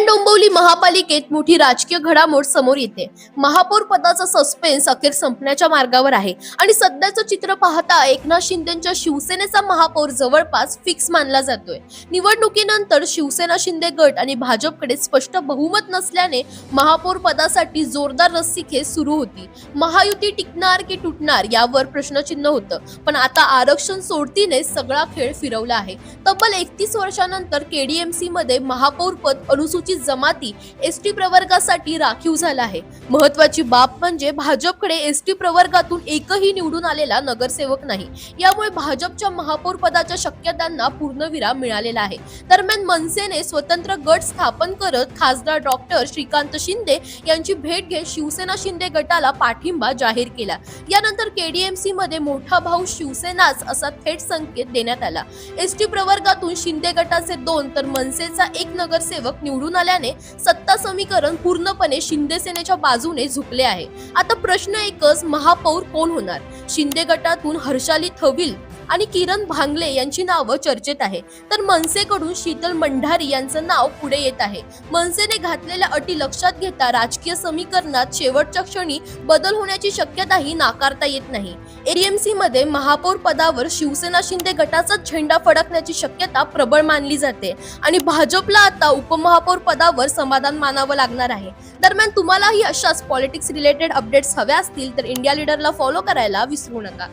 कल्याण डोंबिवली महापालिकेत मोठी राजकीय घडामोड समोर येते. महापौर पदाचा सस्पेन्स अखेर संपण्याच्या मार्गावर आहे. आणि सध्याचं चित्र पाहता एकनाथ शिंदेच्या शिवसेनेचा महापौर जवळपास फिक्स मानला जातोय. निवडणुकीनंतर शिवसेना शिंदे गट आणि भाजपकडे स्पष्ट बहुमत नसल्याने महापौर पदासाठी जोरदार रस्सीखेच सुरू होती. महायुती टिकणार की तुटणार यावर प्रश्नचिन्ह होतं. पण आता आरक्षण सोडतीने सगळा खेळ फिरवला आहे. तब्बल एकतीस वर्षानंतर केडीएमसी मध्ये महापौर पद अनुसूचित जमाती एस टी प्रवर्गासाठी राखीव झाला आहे. महत्वाची बाब म्हणजे भाजपकडे एस टी प्रवर्गातून एकही निवडून आलेला नगरसेवक नाही. यामुळे भाजपच्या महापौर पदाच्या शक्यतांना पूर्णविराम मिळालेला आहे. दरम्यान मनसेने स्वतंत्र गट स्थापन करत खासदार डॉक्टर श्रीकांत शिंदे यांची भेट घेत शिवसेना शिंदे गटाला पाठिंबा जाहीर केला. यानंतर केडीएमसी मध्ये मोठा भाऊ शिवसेनाच असा थेट संकेत देण्यात आला. एसटी प्रवर्गातून शिंदे गटाचे दोन तर मनसेचा एक नगरसेवक निवडून आल्याने सत्ता समीकरण पूर्णपणे शिंदे सेनेच्या बाजूने झुकले आहे. आता प्रश्न एकच महापौर कोण होणार? शिंदे गटातून हर्षाली थविल आणि किरण भांगले यांची नावं चर्चेत आहे. तर मनसेकडून शीतल मंढारी यांचं नाव पुढे येत आहे. मनसेने घातलेल्या अटी लक्षात घेता राजकीय समीकरणात शेवटच्या क्षणी बदल होण्याची शक्यताही नाकारता येत नाही. एरीएमसी मध्ये महापौर पदावर शिवसेना शिंदे गटाचाच झेंडा फडकण्याची शक्यता प्रबळ मानली जाते आणि भाजपला आता उपमहापौर पदावर समाधान मानावं लागणार आहे. दरम्यान तुम्हालाही अशाच पॉलिटिक्स रिलेटेड अपडेट्स हव्या असतील तर इंडिया लीडरला फॉलो करायला विसरू नका.